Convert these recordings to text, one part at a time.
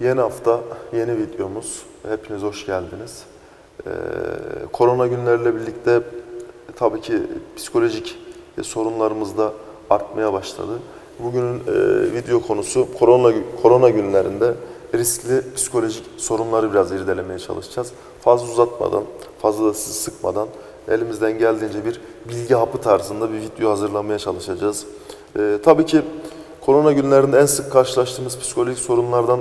Yeni hafta, yeni videomuz. Hepiniz hoş geldiniz. Ee, korona günleriyle birlikte tabii ki psikolojik sorunlarımız da artmaya başladı. Bugünün e, video konusu korona korona günlerinde riskli psikolojik sorunları biraz irdelemeye çalışacağız. Fazla uzatmadan, fazla da sizi sıkmadan elimizden geldiğince bir bilgi hapı tarzında bir video hazırlamaya çalışacağız. Ee, tabii ki korona günlerinde en sık karşılaştığımız psikolojik sorunlardan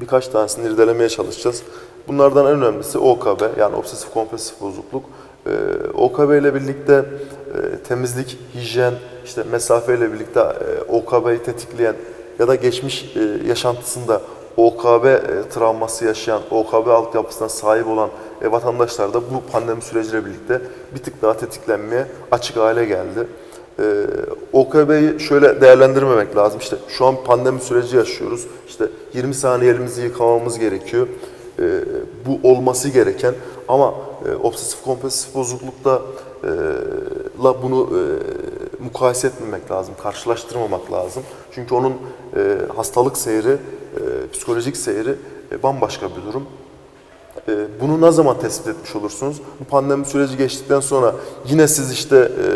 birkaç tanesini irdelemeye çalışacağız. Bunlardan en önemlisi OKB yani obsesif kompulsif bozukluk. Ee, OKB ile birlikte e, temizlik, hijyen, işte mesafe ile birlikte e, OKB'yi tetikleyen ya da geçmiş e, yaşantısında OKB e, travması yaşayan, OKB altyapısına sahip olan e, vatandaşlar da bu pandemi süreciyle birlikte bir tık daha tetiklenmeye açık hale geldi. Ee, OKB'yi şöyle değerlendirmemek lazım. İşte şu an pandemi süreci yaşıyoruz. İşte 20 saniye elimizi yıkamamız gerekiyor. Ee, bu olması gereken ama e, obsesif kompulsif bozuklukta e, la bunu e, mukayese etmemek lazım, karşılaştırmamak lazım. Çünkü onun e, hastalık seyri, e, psikolojik seyri e, bambaşka bir durum. E, Bunu ne zaman tespit etmiş olursunuz? Bu pandemi süreci geçtikten sonra yine siz işte e,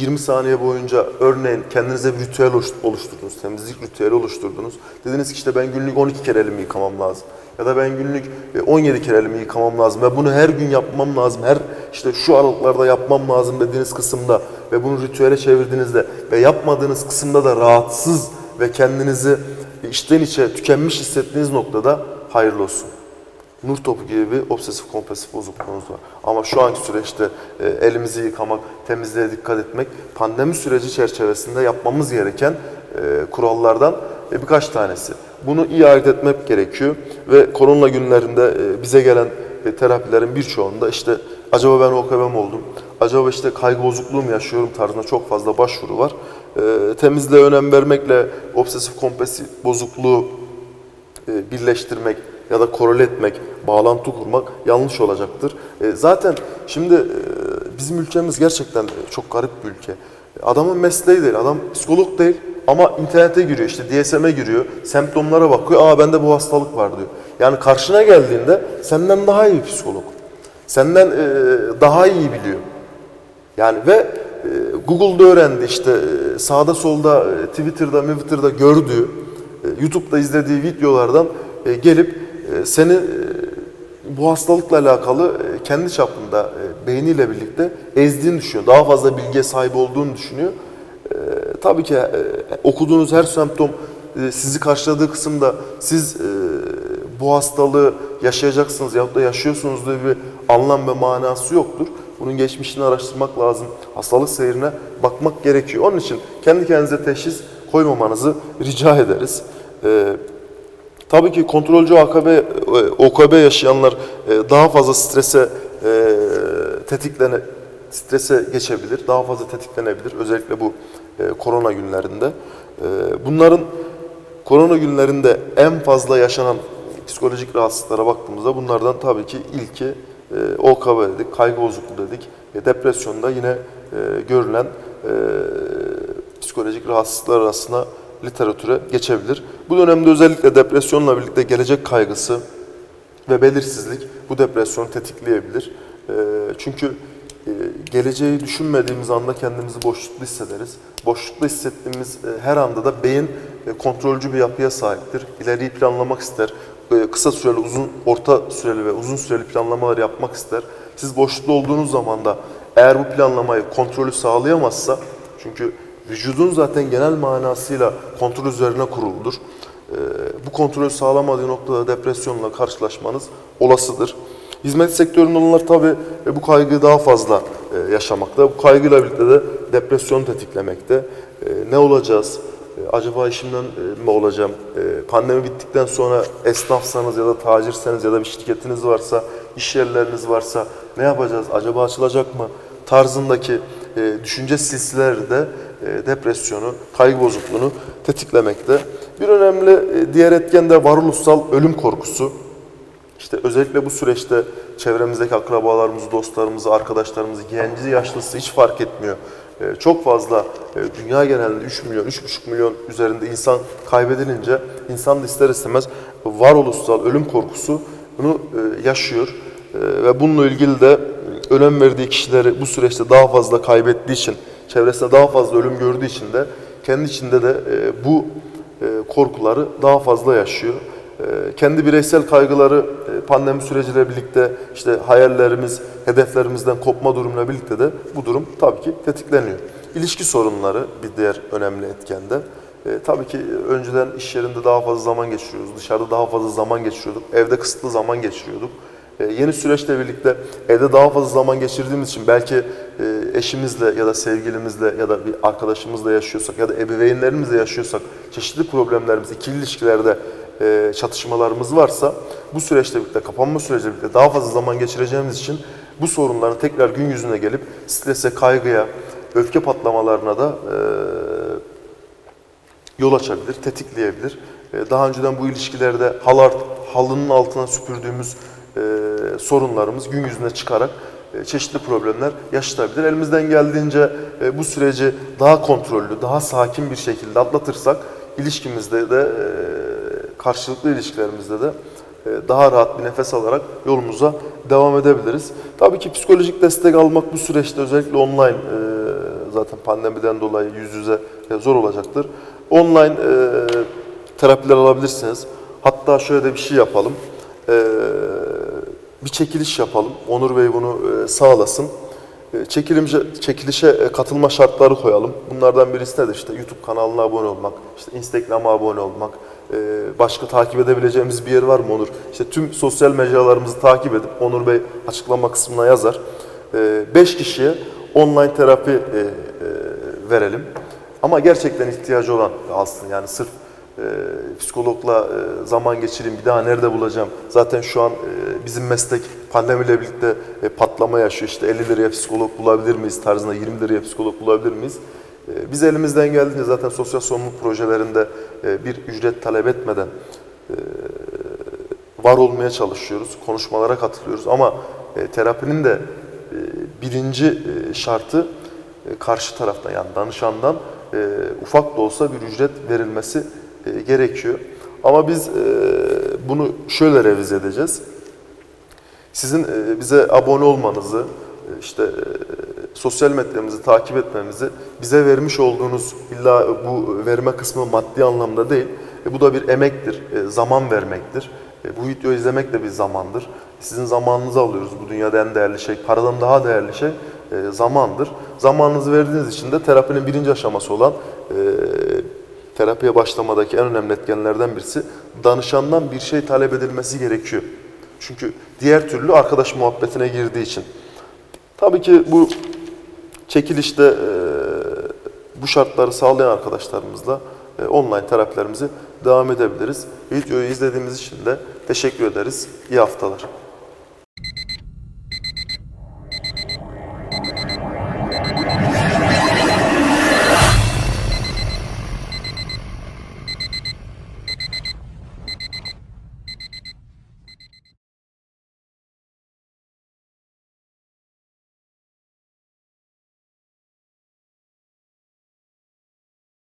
20 saniye boyunca örneğin kendinize bir ritüel oluş- oluşturdunuz, temizlik ritüeli oluşturdunuz. Dediniz ki işte ben günlük 12 kere elimi yıkamam lazım. Ya da ben günlük e, 17 kere elimi yıkamam lazım ve bunu her gün yapmam lazım. Her işte şu aralıklarda yapmam lazım dediğiniz kısımda ve bunu ritüele çevirdiğinizde ve yapmadığınız kısımda da rahatsız ve kendinizi içten içe tükenmiş hissettiğiniz noktada hayırlı olsun. Nur topu gibi bir obsesif kompulsif bozukluğunuz var. Ama şu anki süreçte e, elimizi yıkamak, temizliğe dikkat etmek pandemi süreci çerçevesinde yapmamız gereken e, kurallardan e, birkaç tanesi. Bunu iyi ayırt etmek gerekiyor ve korona günlerinde e, bize gelen e, terapilerin birçoğunda işte acaba ben OKB mi oldum, acaba işte kaygı bozukluğu mu yaşıyorum tarzında çok fazla başvuru var. E, temizliğe önem vermekle obsesif kompulsif bozukluğu e, birleştirmek ya da korele etmek, bağlantı kurmak yanlış olacaktır. E, Zaten şimdi e, bizim ülkemiz gerçekten çok garip bir ülke. Adamın mesleği değil, adam psikolog değil ama internete giriyor, işte DSM'e giriyor, semptomlara bakıyor, aa bende bu hastalık var diyor. Yani karşına geldiğinde senden daha iyi psikolog. Senden e, daha iyi biliyor. Yani ve e, Google'da öğrendi işte e, sağda solda e, Twitter'da, Twitter'da gördüğü, e, YouTube'da izlediği videolardan e, gelip e, seni e, bu hastalıkla alakalı e, kendi çapında e, beyniyle birlikte ezdiğini düşünüyor. Daha fazla bilgiye sahip olduğunu düşünüyor. E, tabii ki okuduğunuz her semptom sizi karşıladığı kısımda siz bu hastalığı yaşayacaksınız yahut da yaşıyorsunuz diye bir anlam ve manası yoktur. Bunun geçmişini araştırmak lazım. Hastalık seyrine bakmak gerekiyor. Onun için kendi kendinize teşhis koymamanızı rica ederiz. Tabii ki kontrolcü AKB, e, OKB yaşayanlar e, daha fazla strese e, tetiklene, strese geçebilir, daha fazla tetiklenebilir. Özellikle bu korona günlerinde. Bunların korona günlerinde en fazla yaşanan psikolojik rahatsızlıklara baktığımızda bunlardan tabii ki ilki OKB dedik, kaygı bozukluğu dedik. Depresyonda yine görülen psikolojik rahatsızlıklar arasında literatüre geçebilir. Bu dönemde özellikle depresyonla birlikte gelecek kaygısı ve belirsizlik bu depresyonu tetikleyebilir. E, çünkü e, geleceği düşünmediğimiz anda kendimizi boşluklu hissederiz. Boşluklu hissettiğimiz e, her anda da beyin e, kontrolcü bir yapıya sahiptir. İleriyi planlamak ister. Kısa süreli, uzun, orta süreli ve uzun süreli planlamalar yapmak ister. Siz boşlukta olduğunuz zaman da eğer bu planlamayı kontrolü sağlayamazsa çünkü vücudun zaten genel manasıyla kontrol üzerine kuruludur. E, Bu kontrolü sağlamadığı noktada depresyonla karşılaşmanız olasıdır. Hizmet sektöründe olanlar tabii e, bu kaygıyı daha fazla e, yaşamakta. Bu kaygıyla birlikte de depresyon tetiklemekte. E, Ne olacağız? Acaba işimden mi olacağım? Pandemi bittikten sonra esnafsanız ya da tacirseniz ya da bir şirketiniz varsa, iş yerleriniz varsa ne yapacağız? Acaba açılacak mı? Tarzındaki e, düşünce silsileleri de e, depresyonu, kaygı bozukluğunu tetiklemekte. Bir önemli e, diğer etken de varoluşsal ölüm korkusu. İşte özellikle bu süreçte çevremizdeki akrabalarımızı, dostlarımızı, arkadaşlarımızı, genci, yaşlısı hiç fark etmiyor. e, çok fazla e, dünya genelinde 3 milyon, 3,5 milyon üzerinde insan kaybedilince insan da ister istemez varoluşsal ölüm korkusu bunu e, yaşıyor. E, ve bununla ilgili de e, önem verdiği kişileri bu süreçte daha fazla kaybettiği için, çevresinde daha fazla ölüm gördüğü için de kendi içinde de e, bu e, korkuları daha fazla yaşıyor. E, Kendi bireysel kaygıları e, pandemi süreciyle birlikte işte hayallerimiz, hedeflerimizden kopma durumuyla birlikte de bu durum tabii ki tetikleniyor. İlişki sorunları bir diğer önemli etken de. E, tabii ki önceden iş yerinde daha fazla zaman geçiriyoruz, dışarıda daha fazla zaman geçiriyorduk, evde kısıtlı zaman geçiriyorduk. E, yeni süreçle birlikte evde daha fazla zaman geçirdiğimiz için belki e, eşimizle ya da sevgilimizle ya da bir arkadaşımızla yaşıyorsak ya da ebeveynlerimizle yaşıyorsak çeşitli problemlerimiz, ikili ilişkilerde e, çatışmalarımız varsa bu süreçle birlikte, kapanma süreciyle birlikte daha fazla zaman geçireceğimiz için bu sorunların tekrar gün yüzüne gelip strese, kaygıya, öfke patlamalarına da yol açabilir, tetikleyebilir. Daha önceden bu ilişkilerde halar, halının altına süpürdüğümüz sorunlarımız gün yüzüne çıkarak e, çeşitli problemler yaşatabilir. Elimizden geldiğince e, bu süreci daha kontrollü, daha sakin bir şekilde atlatırsak ilişkimizde de e, karşılıklı ilişkilerimizde de e, daha rahat bir nefes alarak yolumuza devam edebiliriz. Tabii ki psikolojik destek almak bu süreçte özellikle online e, zaten pandemiden dolayı yüz yüze e, zor olacaktır. Online e, terapiler alabilirsiniz. Hatta şöyle de bir şey yapalım. E, bir çekiliş yapalım. Onur Bey bunu e, sağlasın. E, Çekilişe, çekilişe katılma şartları koyalım. Bunlardan birisi nedir? İşte YouTube kanalına abone olmak, işte Instagram'a abone olmak, e, başka takip edebileceğimiz bir yer var mı Onur? İşte tüm sosyal mecralarımızı takip edip Onur Bey açıklama kısmına yazar. 5 kişiye online terapi verelim. Ama gerçekten ihtiyacı olan alsın. Yani sırf e, psikologla e, zaman geçireyim, bir daha nerede bulacağım? Zaten şu an e, bizim meslek pandemiyle birlikte e, patlama yaşıyor. İşte 50 liraya psikolog bulabilir miyiz tarzında 20 liraya psikolog bulabilir miyiz? E, biz elimizden geldiğince zaten sosyal sorumluluk projelerinde e, bir ücret talep etmeden e, var olmaya çalışıyoruz. Konuşmalara katılıyoruz ama e, terapinin de e, birinci e, şartı e, karşı taraftan yani danışandan e, ufak da olsa bir ücret verilmesi e, gerekiyor. Ama biz e, bunu şöyle revize edeceğiz. Sizin e, bize abone olmanızı, işte sosyal medyamızı takip etmemizi, bize vermiş olduğunuz illa bu verme kısmı maddi anlamda değil, bu da bir emektir, zaman vermektir. Bu videoyu izlemek de bir zamandır. Sizin zamanınızı alıyoruz. Bu dünyada en değerli şey, paradan daha değerli şey zamandır. Zamanınızı verdiğiniz için de terapinin birinci aşaması olan terapiye başlamadaki en önemli etkenlerden birisi danışandan bir şey talep edilmesi gerekiyor. Çünkü diğer türlü arkadaş muhabbetine girdiği için. Tabii ki bu çekilişte bu şartları sağlayan arkadaşlarımızla online terapilerimizi devam edebiliriz. Videoyu izlediğimiz için de teşekkür ederiz. İyi haftalar.